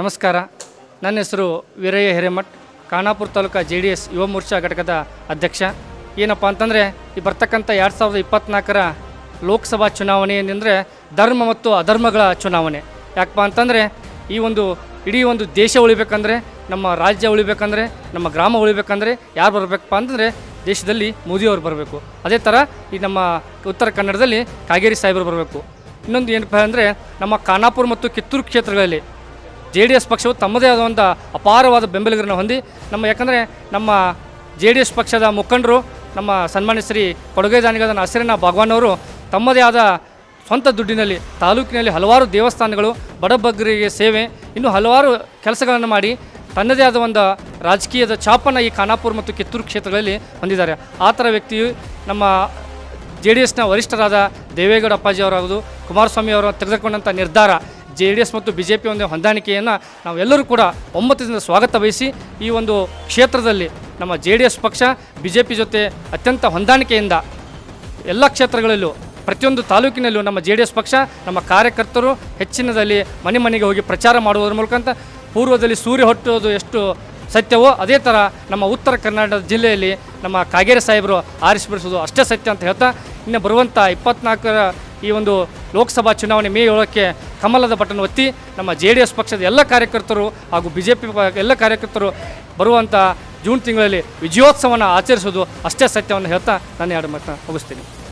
ನಮಸ್ಕಾರ. ನನ್ನ ಹೆಸರು Veerayya Hiremath, Khanapur taluk J D S ಯುವ ಮೋರ್ಚಾ ಘಟಕದ ಅಧ್ಯಕ್ಷ. ಏನಪ್ಪ ಅಂತಂದರೆ, ಈ ಬರ್ತಕ್ಕಂಥ ಎರಡು ಸಾವಿರದ ಇಪ್ಪತ್ತ್ನಾಲ್ಕರ ಲೋಕಸಭಾ ಚುನಾವಣೆ ಏನಂದರೆ, ಧರ್ಮ ಮತ್ತು ಅಧರ್ಮಗಳ ಚುನಾವಣೆ. ಯಾಕಪ್ಪ ಅಂತಂದರೆ, ಈ ಒಂದು ಇಡೀ ಒಂದು ದೇಶ ಉಳಿಬೇಕಂದ್ರೆ, ನಮ್ಮ ರಾಜ್ಯ ಉಳಿಬೇಕಂದ್ರೆ, ನಮ್ಮ ಗ್ರಾಮ ಉಳಿಬೇಕಂದ್ರೆ ಯಾರು ಬರಬೇಕಪ್ಪ ಅಂತಂದರೆ, ದೇಶದಲ್ಲಿ ಮೋದಿಯವರು ಬರಬೇಕು. ಅದೇ ಥರ ಈ ನಮ್ಮ ಉತ್ತರ ಕನ್ನಡದಲ್ಲಿ ಕಾಗೇರಿ ಸಾಹೇಬರು ಬರಬೇಕು. ಇನ್ನೊಂದು ಏನಪ್ಪ ಅಂದರೆ, ನಮ್ಮ ಖಾನಾಪುರ ಮತ್ತು ಕಿತ್ತೂರು ಕ್ಷೇತ್ರಗಳಲ್ಲಿ ಜೆ ಡಿ ಎಸ್ ಪಕ್ಷವು ತಮ್ಮದೇ ಆದ ಒಂದು ಅಪಾರವಾದ ಬೆಂಬಲಿಗರನ್ನು ಹೊಂದಿ, ನಮ್ಮ ಯಾಕಂದರೆ ನಮ್ಮ ಜೆ ಡಿ ಎಸ್ ಪಕ್ಷದ ಮುಖಂಡರು, ನಮ್ಮ ಸನ್ಮಾನ್ಯ ಶ್ರೀ ಕೊಡುಗೆ ದಾನಿಗಾದ ಭಗವಾನ್ ಅವರು ತಮ್ಮದೇ ಆದ ಸ್ವಂತ ದುಡ್ಡಿನಲ್ಲಿ, ತಾಲೂಕಿನಲ್ಲಿ ಹಲವಾರು ದೇವಸ್ಥಾನಗಳು, ಬಡಬಗ್ಗರಿಗೆ ಸೇವೆ, ಇನ್ನು ಹಲವಾರು ಕೆಲಸಗಳನ್ನು ಮಾಡಿ ತನ್ನದೇ ಆದ ಒಂದು ರಾಜಕೀಯದ ಛಾಪನ್ನು ಈ ಖಾನಾಪುರ ಮತ್ತು ಕಿತ್ತೂರು ಕ್ಷೇತ್ರಗಳಲ್ಲಿ ಹೊಂದಿದ್ದಾರೆ. ಆ ಥರ ವ್ಯಕ್ತಿಯು ನಮ್ಮ ಜೆ ಡಿ ಎಸ್ನ ವರಿಷ್ಠರಾದ ದೇವೇಗೌಡ ಅಪ್ಪಾಜಿ ಅವರಾಗೋದು ಕುಮಾರಸ್ವಾಮಿ ಅವರು ತೆಗೆದುಕೊಂಡಂಥ ನಿರ್ಧಾರ ಜೆ ಡಿ ಎಸ್ ಮತ್ತು ಬಿ ಜೆ ಪಿ ಒಂದು ಹೊಂದಾಣಿಕೆಯನ್ನು ನಾವೆಲ್ಲರೂ ಕೂಡ ಒಮ್ಮತದಿಂದ ಸ್ವಾಗತ ಬಯಸಿ ಈ ಒಂದು ಕ್ಷೇತ್ರದಲ್ಲಿ ನಮ್ಮ ಜೆ ಡಿ ಎಸ್ ಪಕ್ಷ ಬಿ ಜೆ ಪಿ ಜೊತೆ ಅತ್ಯಂತ ಹೊಂದಾಣಿಕೆಯಿಂದ ಎಲ್ಲ ಕ್ಷೇತ್ರಗಳಲ್ಲೂ, ಪ್ರತಿಯೊಂದು ತಾಲೂಕಿನಲ್ಲೂ ನಮ್ಮ ಜೆ ಡಿ ಎಸ್ ಪಕ್ಷ, ನಮ್ಮ ಕಾರ್ಯಕರ್ತರು ಹೆಚ್ಚಿನದಲ್ಲಿ ಮನೆ ಮನೆಗೆ ಹೋಗಿ ಪ್ರಚಾರ ಮಾಡುವುದರ ಮೂಲಕ ಪೂರ್ವದಲ್ಲಿ ಸೂರ್ಯ ಹುಟ್ಟುವುದು ಎಷ್ಟು ಸತ್ಯವೋ ಅದೇ ಥರ ನಮ್ಮ ಉತ್ತರ ಕರ್ನಾಟಕ ಜಿಲ್ಲೆಯಲ್ಲಿ ನಮ್ಮ ಕಾಗೇರಿ ಸಾಹೇಬರು ಆರಿಸಿ ಬಿಡಿಸೋದು ಅಷ್ಟೇ ಸತ್ಯ ಅಂತ ಹೇಳ್ತಾ, ಇನ್ನು ಬರುವಂಥ ಇಪ್ಪತ್ನಾಲ್ಕರ ಈ ಒಂದು ಲೋಕಸಭಾ ಚುನಾವಣೆ ಮೇ ಏಳಕ್ಕೆ ಕಮಲದ ಬಟನ್ ಒತ್ತಿ ನಮ್ಮ ಜೆ ಡಿ ಎಸ್ ಪಕ್ಷದ ಎಲ್ಲ ಕಾರ್ಯಕರ್ತರು ಹಾಗೂ ಬಿ ಜೆ ಪಿ ಎಲ್ಲ ಕಾರ್ಯಕರ್ತರು ಬರುವಂಥ ಜೂನ್ ತಿಂಗಳಲ್ಲಿ ವಿಜಯೋತ್ಸವನ ಆಚರಿಸೋದು ಅಷ್ಟೇ ಸತ್ಯವನ್ನು ಹೇಳ್ತಾ ನಾನು ಎರಡು ಮಾತನ್ನ ಮುಗಿಸ್ತೀನಿ.